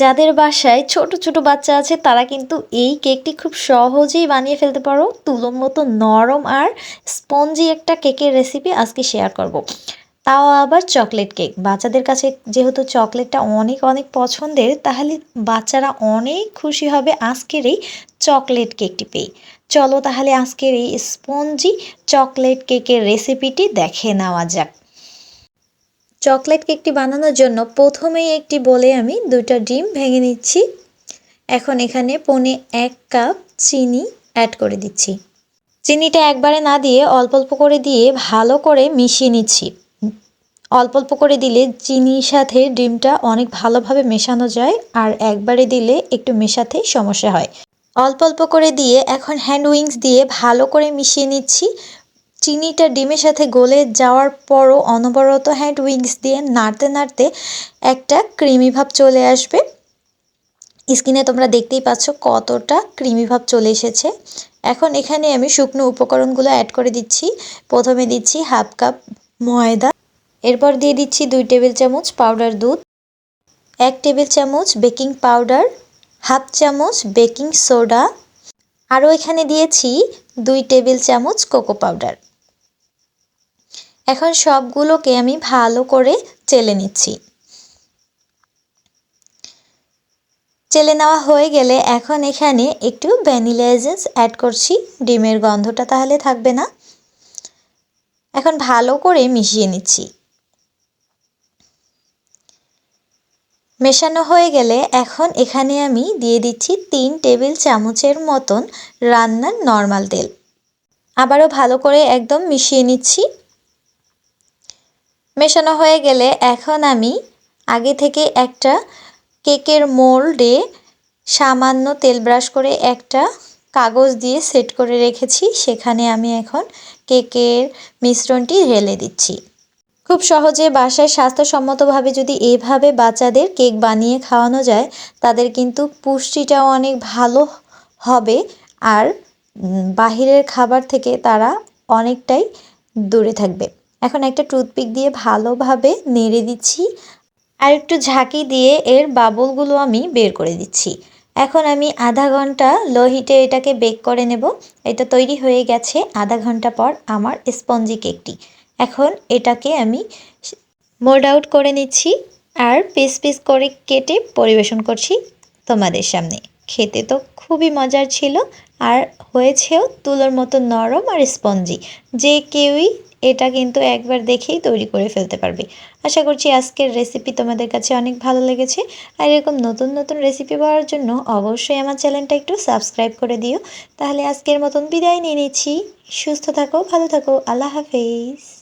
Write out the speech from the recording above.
যাদের বাসায় ছোট ছোট বাচ্চা আছে, তারা কিন্তু এই কেকটি খুব সহজেই বানিয়ে ফেলতে পারো। তুলোর মতো নরম আর স্পঞ্জি একটা কেকের রেসিপি আজকে শেয়ার করব। তাও আবার চকলেট কেক বাচ্চাদের কাছে যেহেতু চকলেটটা অনেক অনেক পছন্দের, তাহলে বাচ্চারা অনেক খুশি হবে আজকের এই চকলেট কেকটি পেয়ে। চলো তাহলে আজকের এই স্পঞ্জি চকলেট কেকের রেসিপিটি দেখে নেওয়া যাক। চকলেট কেকটি বানানোর জন্য প্রথমেই একটি বলে আমি দুইটা ডিম ভেঙে নিচ্ছি। এখন এখানে পনে এক কাপ চিনি অ্যাড করে দিচ্ছি। চিনিটা একবারে না দিয়ে অল্প অল্প করে দিয়ে ভালো করে মিশিয়ে নিচ্ছি। অল্প অল্প করে দিলে চিনির সাথে ডিমটা অনেক ভালোভাবে মেশানো যায় আর একবারে দিলে একটু মেশাতে সমস্যা হয়। অল্প অল্প করে দিয়ে এখন হ্যান্ড উইংস দিয়ে ভালো করে মিশিয়ে নিচ্ছি। চিনিটা ডিমের সাথে গলে যাওয়ার পরও অনবরত হ্যান্ড উইংস দিয়ে নাড়তে নাড়তে একটা ক্রিমি ভাব চলে আসবে। স্কিনে তোমরা দেখতেই পাচ্ছ কতটা ক্রিমি ভাব চলে এসেছে। এখন এখানে আমি শুকনো উপকরণগুলো অ্যাড করে দিচ্ছি। প্রথমে দিচ্ছি হাফ কাপ ময়দা, এরপর দিয়ে দিচ্ছি দুই টেবিল চামচ পাউডার দুধ, এক টেবিল চামচ বেকিং পাউডার হাফ চামচ বেকিং সোডা আরও এখানে দিয়েছি দুই টেবিল চামচ কোকো পাউডার এখন সবগুলোকে আমি ভালো করে চেলে নিচ্ছি। চেলে নেওয়া হয়ে গেলে এখন এখানে একটু ভ্যানিলা এজেন্স অ্যাড করছি, ডিমের গন্ধটা তাহলে থাকবে না। এখন ভালো করে মিশিয়ে নিচ্ছি। মেশানো হয়ে গেলে এখন এখানে আমি দিয়ে দিচ্ছি তিন টেবিল চামচের মতন রান্নার নর্মাল তেল। আবারও ভালো করে একদম মিশিয়ে নিচ্ছি। মেশানো হয়ে গেলে এখন আমি আগে থেকে একটা কেকের মোল্ডে সামান্য তেল ব্রাশ করে একটা কাগজ দিয়ে সেট করে রেখেছি। সেখানে আমি এখন কেকের মিশ্রণটি ঢেলে দিচ্ছি। খুব সহজে বাসায় স্বাস্থ্যসম্মতভাবে যদি এভাবে বাচ্চাদের কেক বানিয়ে খাওয়ানো যায়, তাদের কিন্তু পুষ্টিটাও অনেক ভালো হবে আর বাহিরের খাবার থেকে তারা অনেকটাই দূরে থাকবে। এখন একটা টুথপিক দিয়ে ভালোভাবে নেড়ে দিচ্ছি আর একটু ঝাঁকি দিয়ে এর বাবলগুলো আমি বের করে দিচ্ছি। এখন আমি আধা ঘণ্টা লো হিটে এটাকে বেক করে নেব। এটা তৈরি হয়ে গেছে আধা ঘণ্টা পর আমার স্পঞ্জি কেকটি। এখন এটাকে আমি মোল্ড আউট করে নিচ্ছি আর পিস পিস করে কেটে পরিবেশন করছি তোমাদের সামনে। খেতে তো খুবই মজার ছিল আর হয়েছেও তুলোর মতো নরম আর স্পঞ্জি। যে কেউই এটা কিন্তু একবার দেখেই তৈরি করে ফেলতে পারবে। আশা করছি আজকের রেসিপি তোমাদের কাছে অনেক ভালো লেগেছে। আর এরকম নতুন নতুন রেসিপি পাওয়ার জন্য অবশ্যই আমার চ্যানেলটা একটু সাবস্ক্রাইব করে দিও। তাহলে আজকের মতন বিদায় নিয়ে নিচ্ছি। সুস্থ থাকো, ভালো থাকো, আল্লাহ হাফেজ।